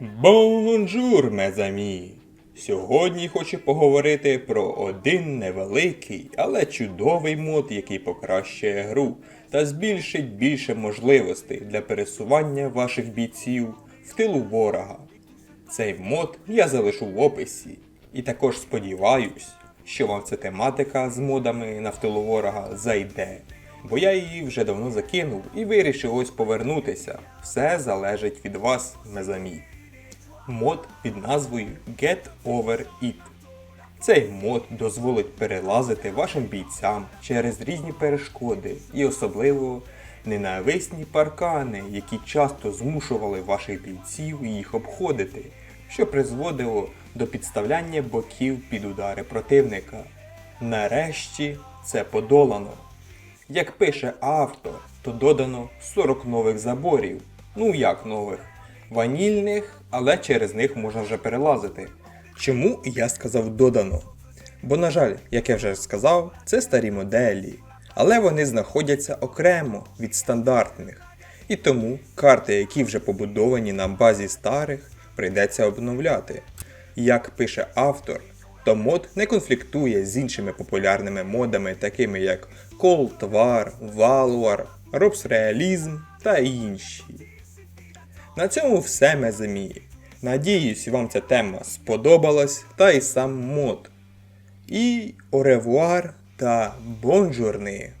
Бонжур, мезамі! Сьогодні хочу поговорити про один невеликий, але чудовий мод, який покращує гру та збільшить більше можливостей для пересування ваших бійців в тилу ворога. Цей мод я залишу в описі, і також сподіваюсь, що вам ця тематика з модами на втилу ворога зайде, бо я її вже давно закинув і вирішив ось повернутися. Все залежить від вас, мезамі мод під назвою Get Over It. Цей мод дозволить перелазити вашим бійцям через різні перешкоди і особливо ненависні паркани, які часто змушували ваших бійців їх обходити, що призводило до підставляння боків під удари противника. Нарешті це подолано. Як пише автор, то додано 40 нових заборів. Ну як нових? Ванільних, але через них можна вже перелазити. Чому я сказав додано? Бо, на жаль, як я вже сказав, це старі моделі, але вони знаходяться окремо від стандартних. І тому карти, які вже побудовані на базі старих, прийдеться обновляти. Як пише автор, то мод не конфліктує з іншими популярними модами, такими як Cold War, Valor, Robs та інші. На цьому все меземії. Надіюсь, вам ця тема сподобалась та й сам мод. І оревуар та бонжурни!